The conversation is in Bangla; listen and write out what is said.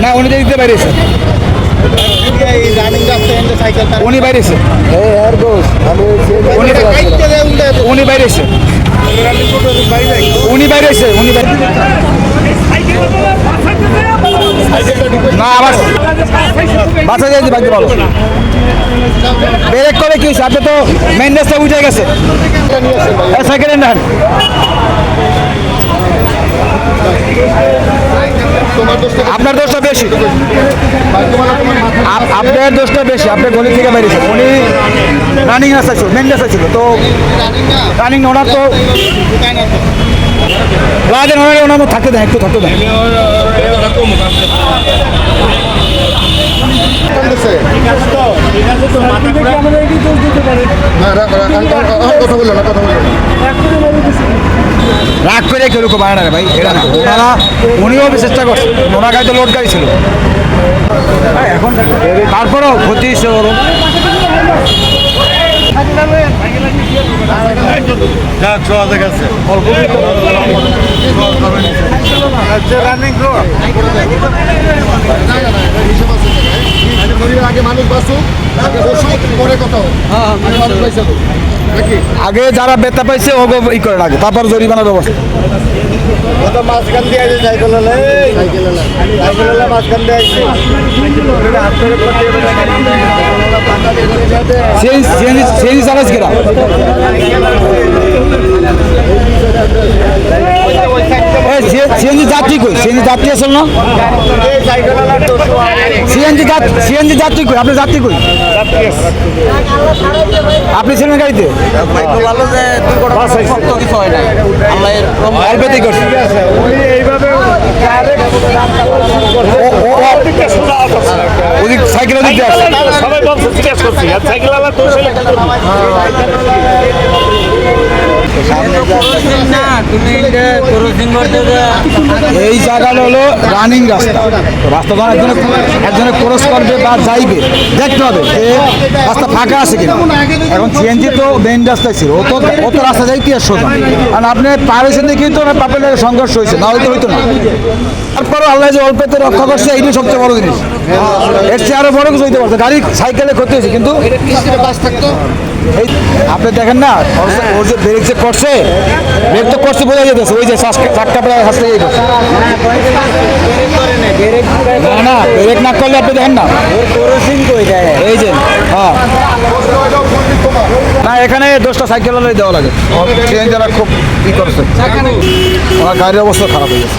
না উনি দিতে সাইকেল তার উনি বাইরে উনি বাইরে উনি বাইরে উনি বাইরে না, আবার বাচ্চা যাই বাকি বলো? ব্রেক করে কি? আপনি তো মেন রাস্তা উঠে গেছে। সেকেন্ড হ্যান্ড আপনার দোষটা বেশি। আপ- আপনার দোষটা বেশি, আপনার গলি থেকে বেরিয়েছে। উনি রানিং রাস্তা ছিল মেন রাস্তা ছিল। তো রানিং ওনার তো রাজেন ওনার ওনার থাকতে দেন, একটু থাকতে দেন। রাগ করে কেউ কেউ বাড়ে না রে ভাই এটা না। ওনারা, উনিও চেষ্টা করছে। ওনার গাড়ি তো লোড গাড়ি ছিল। তারপরেও ক্ষতি হচ্ছে ওরম রানিং প্রো আগে মানুষ বাসুক আগে পরে কথা যারা বেতা পাইছে ও ই করে লাগে তারপর জরিমানার ব্যবস্থা। মাঝখান দিয়ে আছে সাইকেল হলে। সাইকেল হলে। সাইকেল হলে মাঝখান দিয়ে আসছে সিএনজি সিএনজি চালাইছ কিরা সিএনজি যাত্রী কই সিএনজি যাত্রী আসল না সিএনজি সিএনজি যাত্রী কই আপনি যাত্রী কই আপনি ছিলেন গাড়িতে ভালো জিজ্ঞেস করছি, আর সাইকেল আলা তো ছিল এই জায়গাটা হলো রানিং রাস্তা। রাস্তা যখন একজনে একজনে ক্রস করবে বা যাইবে, দেখতে হবে যে রাস্তা ফাঁকা আছে কিনা। এখন সিএনজি তো মেইন রাস্তায় ছিল, ও তো ও তো রাস্তা যাই কি আর সোজা। কারণ আপনি পার হয়েছেন দেখেই তো পাপের সংঘর্ষ হয়েছে, না হয়তো হইতো না। তারপরও আল্লাহ যে অল্পতে রক্ষা করছে, এইটাই সবচেয়ে বড় জিনিস। এর চেয়ে আরও বড় কিছু হইতে পারতো। গাড়ি সাইকেলে ক্ষতি হয়েছে কিন্তু এই আপনি দেখেন না ওর যে- ব্রেক যে করছে ব্রেক তো করছে বোঝা যেতেছে ওই যে চাক্কা প্রায় হাসতে এই করছে না না ব্রেক না করলে আপনি দেখেন না। এই যে হ্যাঁ। না এখানে দশটা সাইকেল হলে দেওয়া লাগে। ট্রেন যারা খুব ই করছে ওনার গাড়ির অবস্থা খারাপ হয়ে গেছে।